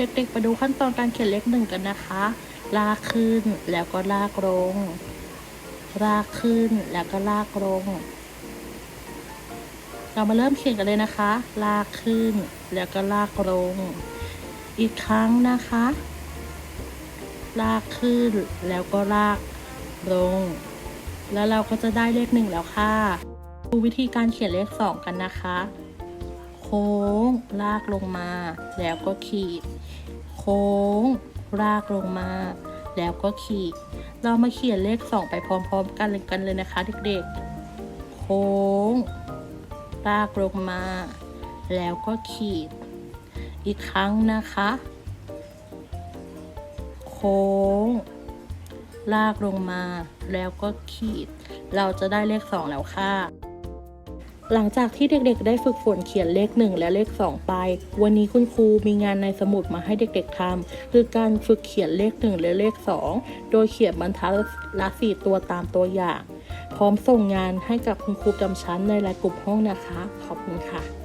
เด็กๆไปดูขั้นตอนการเขียนเลขหนึ่งกันนะคะ ลากขึ้นแล้วก็ลากลง ลากขึ้นแล้วก็ลากลง เรามาเริ่มเขียนกันเลยนะคะ ลากขึ้นแล้วก็ลากลง อีกครั้งนะคะ ลากขึ้นแล้วก็ลากลง แล้วเราก็จะได้เลขหนึ่งแล้วค่ะ ดูวิธีการเขียนเลขสองกันนะคะ ค้ง ลากลงมา แล้วก็ขีด โค้ง ลากลงมา แล้วก็ขีด เรามาเขียนเลขสองไปพร้อม ๆ กันเลยกันเลยนะคะเด็กๆ โค้ง ลากลงมา แล้วก็ขีด อีกครั้งนะคะ โค้ง ลากลงมา แล้วก็ขีด เราจะได้เลขสองแล้วค่ะ หลังจากที่เด็กๆ ได้ฝึกฝนเขียนเลขหนึ่งและเลขสองไป วันนี้คุณครูมีงานในสมุดมาให้เด็กๆทำคือการฝึกเขียนเลขหนึ่งและเลขสองโดยเขียนบรรทัดละสี่ตัวตามตัวอย่าง พร้อมส่งงานให้กับคุณครูจำชั้นในรายกลุ่มห้องนะคะ ขอบคุณค่ะ